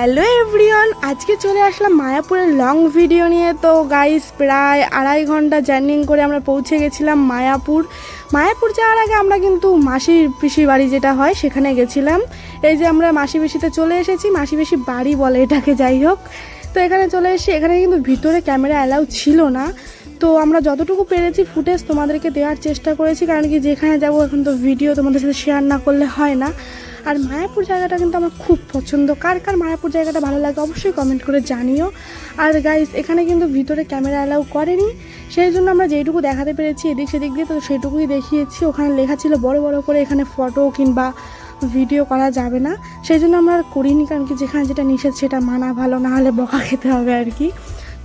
Hello everyone আজকে চলে আসলাম মায়াপুরের লং ভিডিও নিয়ে। তো গাইস প্রায় আড়াই ঘণ্টা জার্নিং করে আমরা পৌঁছে গেছিলাম মায়াপুর। মায়াপুর যাওয়ার আগে আমরা কিন্তু মাসির পিসির বাড়ি যেটা হয়, সেখানে গেছিলাম। এই যে আমরা মাসি পিসিতে চলে এসেছি, মাসি পিসি বাড়ি বলে এটাকে, যাই হোক। তো এখানে চলে এসেছি, এখানে কিন্তু ভিতরে ক্যামেরা অ্যালাউ ছিল না। তো আমরা যতটুকু পেরেছি ফুটেজ তোমাদেরকে দেওয়ার চেষ্টা করেছি, কারণ কি যেখানে যাব এখন তো ভিডিও তোমাদের সাথে শেয়ার না করলে হয় না। আর মায়াপুর জায়গাটা কিন্তু আমার খুব পছন্দ। কার কার মায়াপুর জায়গাটা ভালো লাগে অবশ্যই কমেন্ট করে জানিও। আর গাইস এখানে কিন্তু ভিতরে ক্যামেরা অ্যালাউ করেনি। সেই জন্য আমরা যেইটুকু দেখাতে পেরেছি এদিক সেদিক দিয়ে, তো সেটুকুই দেখিয়েছি। ওখানে লেখা ছিল বড় বড় করে এখানে ফটো কিংবা ভিডিও করা যাবে না। সেই জন্য আমরা করিনি, কারণ কি যেখানে যেটা নিষেধ সেটা মানা ভালো, না হলে বকা খেতে হবে আর কি।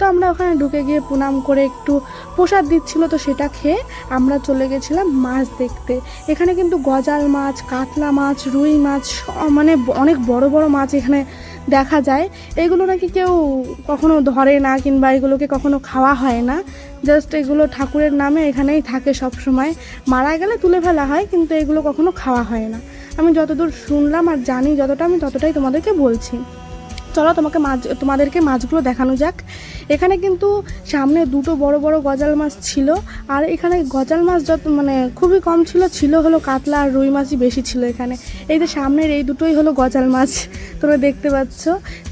তো আমরা ওখানে ঢুকে গিয়ে প্রণাম করে একটু প্রসাদ দিচ্ছিল তো সেটা খেয়ে আমরা চলে গেছিলাম মাছ দেখতে। এখানে কিন্তু গজাল মাছ, কাতলা মাছ, রুই মাছ মানে অনেক বড় বড় মাছ এখানে দেখা যায়। এগুলো নাকি কেউ কখনো ধরে না কিংবা এগুলোকে কখনো খাওয়া হয় না। জাস্ট এগুলো ঠাকুরের নামে এখানেই থাকে সব সময় মারা গেলে তুলে ফেলা হয় কিন্তু এগুলো কখনো খাওয়া হয় না। আমি যতদূর শুনলাম আর জানি যতটা আমি ততটাই তোমাদেরকে বলছি। চলো তোমাকে মাছ, তোমাদেরকে মাছগুলো দেখানো যাক। এখানে কিন্তু সামনে দুটো বড় বড় গজাল মাছ ছিল, আর এখানে গজাল মাছ যত মানে খুবই কম ছিল ছিল হলো কাতলা আর রুই মাছই বেশি ছিল এখানে। এই যে সামনের এই দুটোই হলো গজাল মাছ, তোমরা দেখতে পাচ্ছ।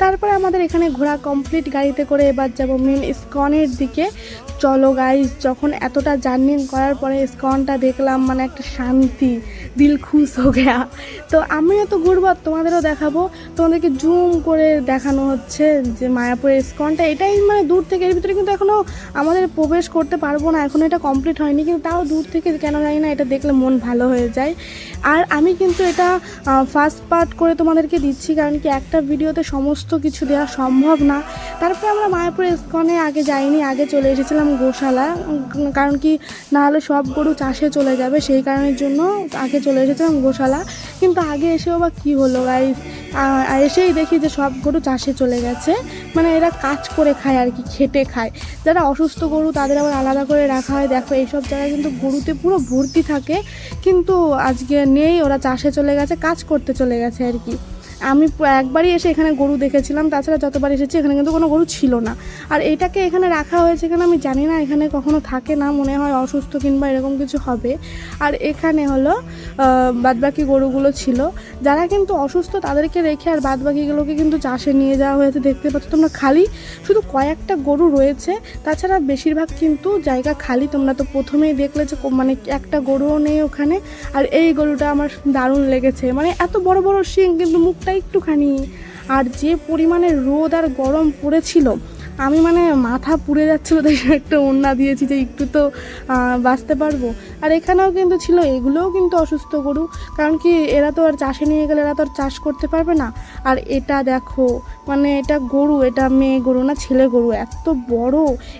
তারপরে আমাদের এখানে ঘোরা কমপ্লিট গাড়িতে করে এবার যাব মেন ইস্কনের দিকে। চলো গাইজ যখন এতটা জার্নি করার পরে ইস্কনটা দেখলাম মানে একটা শান্তি, দিল খুশ হো গেয়া। তো আমিও তো ঘুরবো তোমাদেরও দেখাবো। তোমাদেরকে জুম করে দেখানো হচ্ছে যে মায়াপুরের ইস্কনটা। এটাই মানে দূর থেকে, এর ভিতরে কিন্তু এখনও আমাদের প্রবেশ করতে পারব না এখনও এটা কমপ্লিট হয়নি, কিন্তু তাও দূর থেকে কেন জানি না এটা দেখলে মন ভালো হয়ে যায়। আর আমি কিন্তু এটা ফার্স্ট পার্ট করে তোমাদেরকে দিচ্ছি, কারণ কি একটা ভিডিওতে সমস্ত কিছু দেওয়া সম্ভব না। তারপরে আমরা মায়াপুর ইস্কনে আগে যাইনি, আগে চলে এসেছিলাম গোশালা কারণ কি না হলে সব গরু চাষে চলে যাবে, সেই কারণের জন্য আগে চলে এসেছিলাম গোশালা। কিন্তু আগে এসেও বা কী হলো গাইস এসেই দেখি যে সব গরু চাষে চলে গেছে। মানে এরা কাজ করে খায় আর কি, খেটে খায়। যারা অসুস্থ গরু তাদের আবার আলাদা করে রাখা হয়। দেখো, এইসব জায়গায় কিন্তু গরুতে পুরো ভর্তি থাকে। কিন্তু আজকে নেই, ওরা চাষে চলে গেছে, কাজ করতে চলে গেছে আর কি। আমি একবারই এসে এখানে গরু দেখেছিলাম, তাছাড়া যতবার এসেছি এখানে কিন্তু কোনো গরু ছিল না। আর এটাকে এখানে রাখা হয়েছে কেন আমি জানি না, এখানে কখনো থাকে না, মনে হয় অসুস্থ কিংবা এরকম কিছু হবে। আর এখানে হলো বাদবাকি গরুগুলো ছিল। যারা কিন্তু অসুস্থ তাদেরকে রেখে আর বাদবাকিগুলোকে কিন্তু চাষে নিয়ে যাওয়া হয়েছে, দেখতে পাচ্ছ তোমরা খালি শুধু কয়েকটা গরু রয়েছে। তাছাড়া বেশিরভাগ কিন্তু জায়গা খালি, তোমরা তো প্রথমেই দেখলে যে মানে একটা গরুও নেই ওখানে। আর এই গরুটা আমার দারুণ লেগেছে। মানে এত বড় বড় শিং কিন্তু মুখটা একটুখানি। আর যে পরিমাণে রোদ আর গরম পড়েছিল আমি মানে মাথা পুড়ে যাচ্ছিল, তাই একটা ওড়না দিয়েছি যে একটু তো বাঁচতে পারব। আর এখানেও কিন্তু ছিল, এগুলোও কিন্তু অসুস্থ গরু। কারণ কি, এরা তো আর চাষে নিয়ে গেলে এরা তো আর চাষ করতে পারবে না। আর এটা দেখো মানে এটা গরু, এটা মেয়ে গরু না, ছেলে গরু, এত বড়।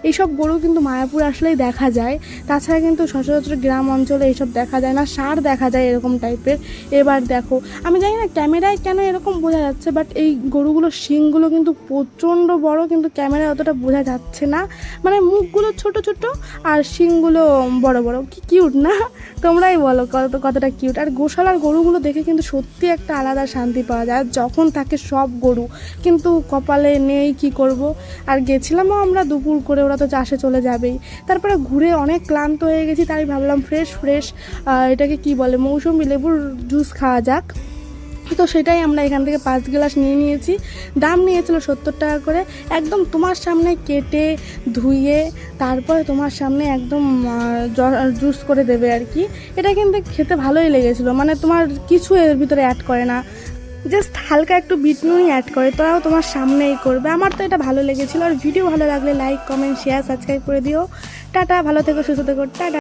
এইসব গরু কিন্তু মায়াপুর আসলেই দেখা যায়। তাছাড়া কিন্তু সচরাচর গ্রাম অঞ্চলে এইসব দেখা যায় না, সার দেখা যায় এরকম টাইপের। এবার দেখো, আমি জানি না ক্যামেরায় কেন এরকম বোঝা যাচ্ছে, বাট এই গরুগুলোর শিংগুলো কিন্তু প্রচণ্ড বড়, কিন্তু ক্যামেরায় অতটা বোঝা যাচ্ছে না। মানে মুখগুলো ছোট ছোট আর শিংগুলো বড় বড়। কি কিউট না? তোমরাই বলো কত, কতটা কিউট আর গোশালার গরুগুলো দেখে কিন্তু সত্যি একটা আলাদা শান্তি পাওয়া যায়। যখন থাকে সব গরু। কিন্তু কপালে নেই কি করব? আর গেছিলামও আমরা দুপুর করে, ওরা তো চাষে চলে যাবেই। তারপরে ঘুরে অনেক ক্লান্ত হয়ে গেছি, তাই ভাবলাম ফ্রেশ ফ্রেশ এটাকে কি বলে, মৌসুমি লেবুর জুস খাওয়া যাক। তো সেটাই আমরা এখান থেকে পাঁচ গ্লাস নিয়ে নিয়েছি। দাম নিয়েছিল সত্তর টাকা করে। একদম তোমার সামনে কেটে ধুয়ে তারপরে তোমার সামনে একদম জুস করে দেবে আর কি। এটা কিন্তু খেতে ভালোই লেগেছিলো। মানে তোমার কিছু এর ভিতরে অ্যাড করে না। জাস্ট হালকা একটু বিট নুনই অ্যাড করে তারাও তোমার সামনেই করবে। আমার তো এটা ভালো লেগেছিলো। আর ভিডিও ভালো লাগলে লাইক কমেন্ট শেয়ার সাবস্ক্রাইব করে দিও। টাটা, ভালো থেকো, সুস্থ থেকো। টাটা।